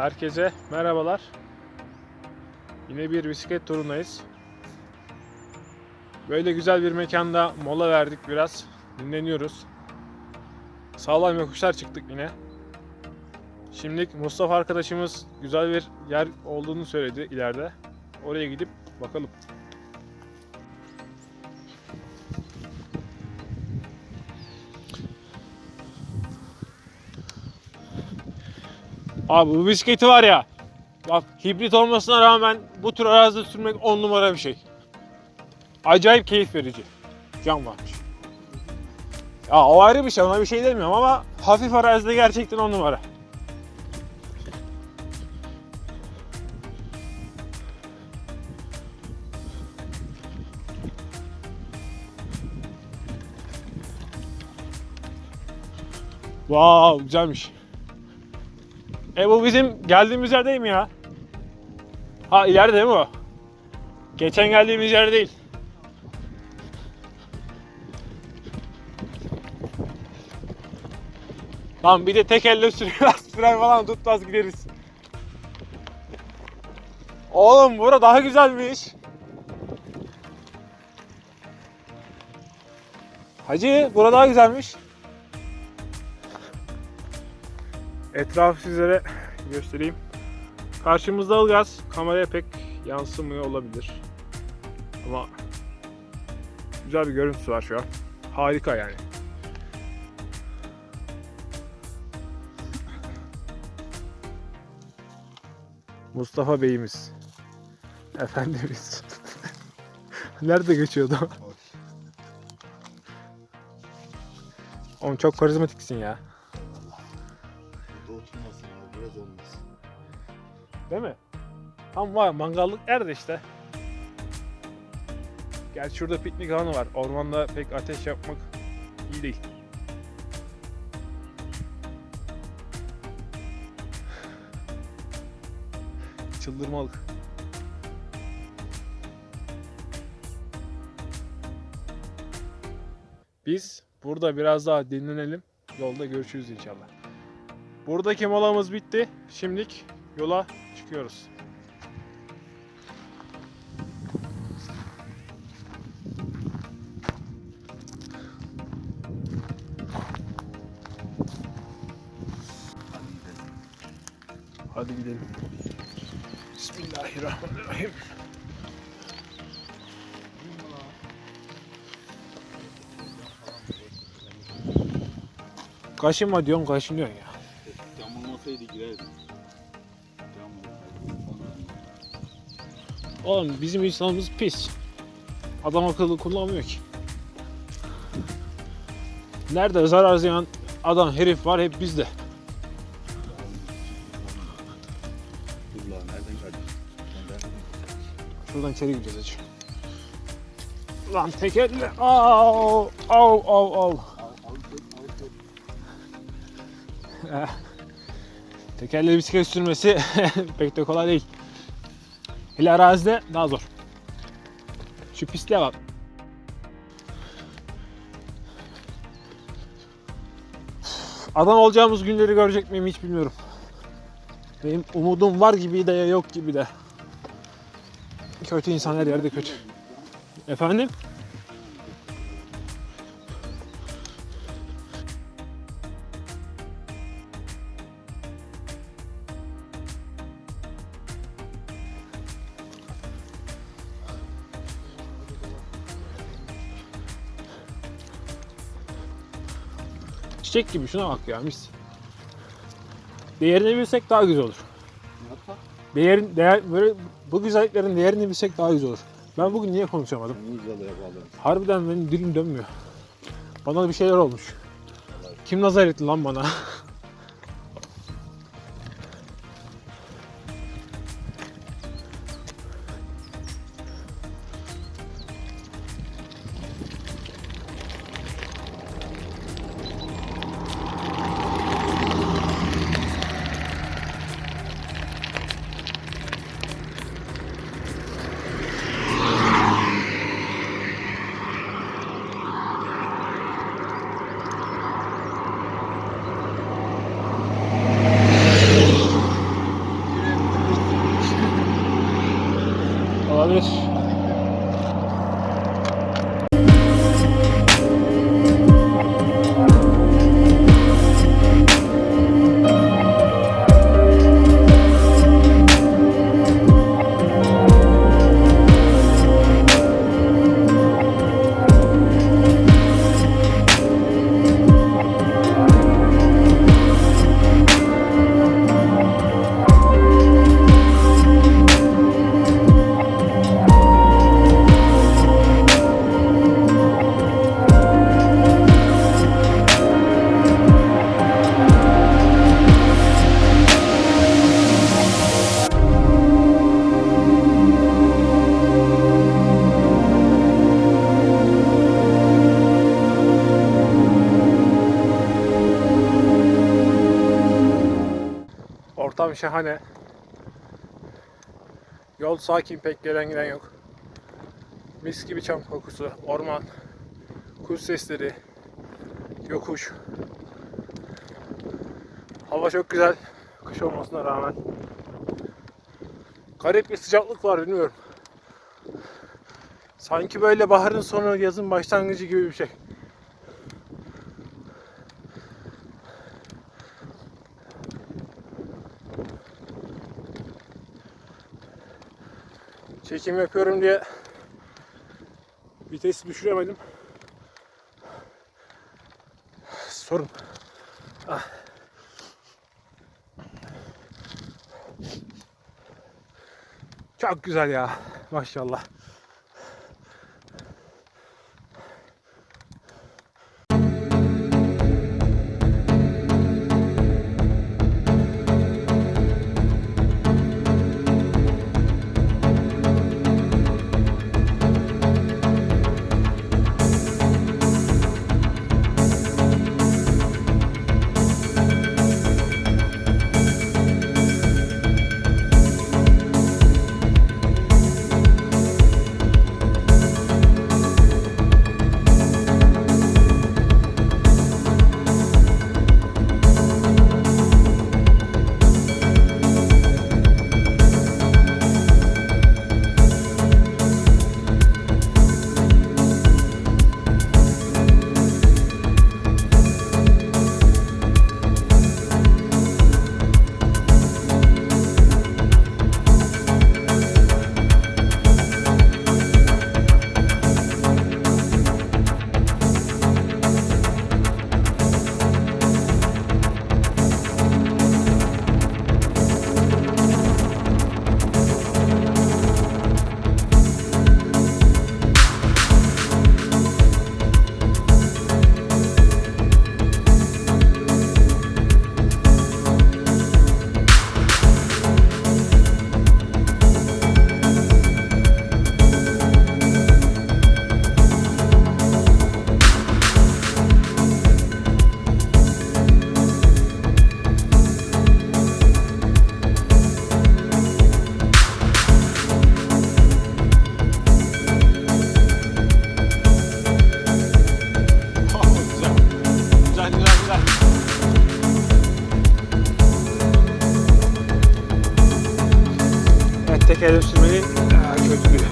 Herkese merhabalar. Yine bir bisiklet turundayız. Böyle güzel bir mekanda mola verdik biraz. Dinleniyoruz. Sağlam yokuşlar çıktık yine. Şimdilik Mustafa arkadaşımız güzel bir yer olduğunu söyledi ileride. Oraya gidip bakalım. Abi bu bisikleti var ya. Bak hibrit olmasına rağmen bu tür arazide sürmek 10 numara bir şey. Acayip keyif verici. Can varmış. Ya o ayrı bir şey ona bir şey demiyorum ama hafif arazide gerçekten 10 numara. Wow güzelmiş. E bu bizim geldiğimiz yer değil mi ya? Ha ileride değil mi o? Geçen geldiğimiz yer değil. Tamam bir de tek elle sürüyoruz. Fren falan tutmaz gideriz. Oğlum bura daha güzelmiş. Hacı bura daha güzelmiş. Etrafı sizlere göstereyim. Karşımızda Ilgaz. Kameraya pek yansımıyor olabilir. Ama güzel bir görüntüsü var şu an. Harika yani. Mustafa Bey'imiz. Efendimiz. Nerede geçiyordu? Oğlum çok karizmatiksin ya. Değil mi? Tam var mangallık yerde işte. Gerçi şurada piknik alanı var. Ormanda pek ateş yapmak iyi değil. Çıldırmalık. Biz burada biraz daha dinlenelim. Yolda görüşürüz inşallah. Buradaki molamız bitti. Şimdilik yola çıkıyoruz. Hadi gidelim. Bismillahirrahmanirrahim. Kaşınma diyorsun kaşınıyorsun ya. Cam olmasaydı girerdim. Oğlum bizim insanımız pis. Adam akıllı kullanmıyor ki. Nerede zarar ziyan adam herif var hep bizde. Dur nereden? Nereden Şuradan içeri gideceğiz acı. Lan tekerle. Au au au au. Eh. Tekerle bisiklet sürmesi pek de kolay değil. Hele arazide daha zor. Şu pisliğe bak. Adam olacağımız günleri görecek miyim hiç bilmiyorum. Benim umudum var gibi de yok gibi de. Kötü insan her yerde kötü. Efendim? Çiçek gibi şuna bak ya mis. Değerini bilsek daha güzel olur. Değerin, değer, böyle bu güzelliklerin değerini bilsek daha güzel olur. Ben bugün niye konuşamadım? Harbiden benim dilim dönmüyor. Bana bir şeyler olmuş. Kim nazar etti lan bana? şahane. Yol sakin pek gelen giden yok. Mis gibi çam kokusu, orman, kuş sesleri, yokuş. Hava çok güzel. Kış olmasına rağmen. Garip bir sıcaklık var bilmiyorum. Sanki böyle baharın sonu yazın başlangıcı gibi bir şey. Çekim yapıyorum diye vitesi düşüremedim. Sorun. Ah. Çok güzel ya. Maşallah. Evet tekerlem sürmenin aa, kötülüğü.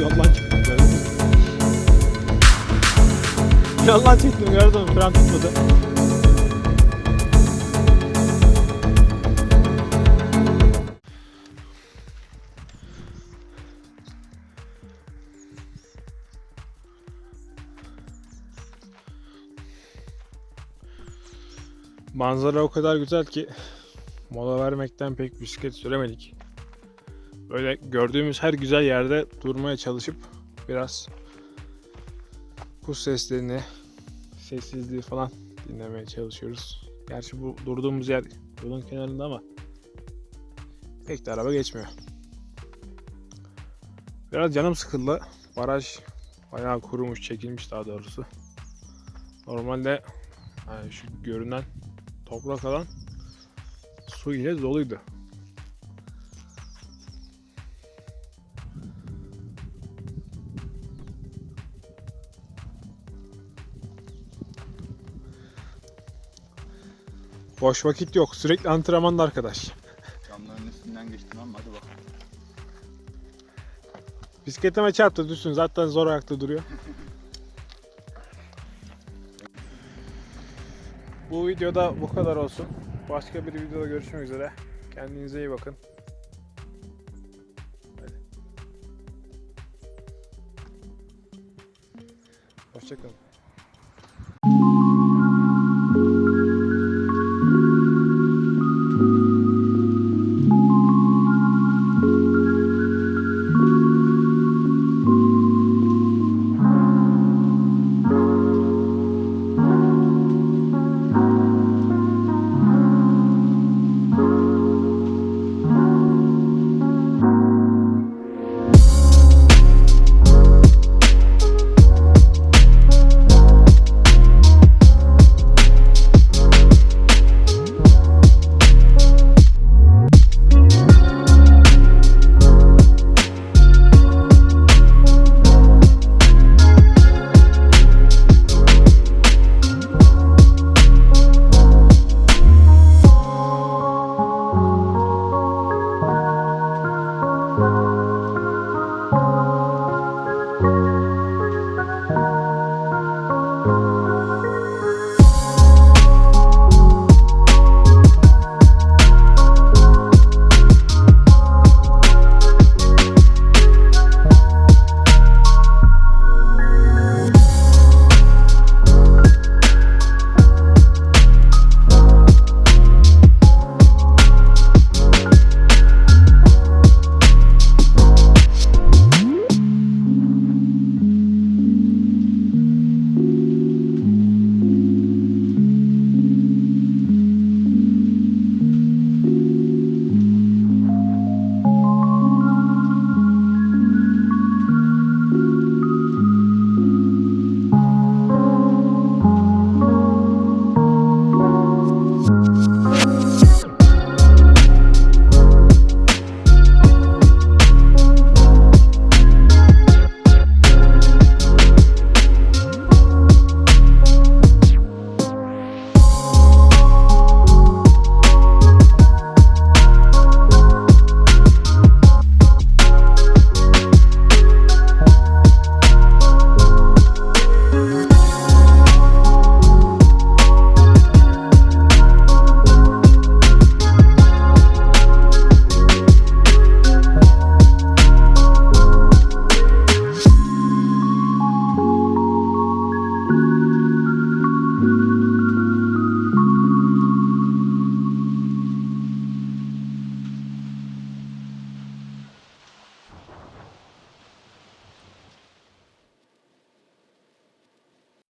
Yoldan çıktım gördün mü? Yoldan çıktım gördün mü? Fren tutmadı. Manzara o kadar güzel ki mola vermekten pek bisiklet süremedik. Böyle gördüğümüz her güzel yerde durmaya çalışıp biraz kuş seslerini, sessizliği falan dinlemeye çalışıyoruz. Gerçi bu durduğumuz yer yolun kenarında ama pek de araba geçmiyor. Biraz canım sıkıldı. Baraj bayağı kurumuş, çekilmiş daha doğrusu. Normalde yani şu görünen toprak alan su ile doluydu. Boş vakit yok. Sürekli antrenmanda arkadaş. Camların üstünden geçtim ama hadi bakalım. Bisikletime çarptı düşsün. Zaten zor ayakta duruyor. Bu videoda bu kadar olsun. Başka bir videoda görüşmek üzere. Kendinize iyi bakın. Hadi. Hoşçakalın.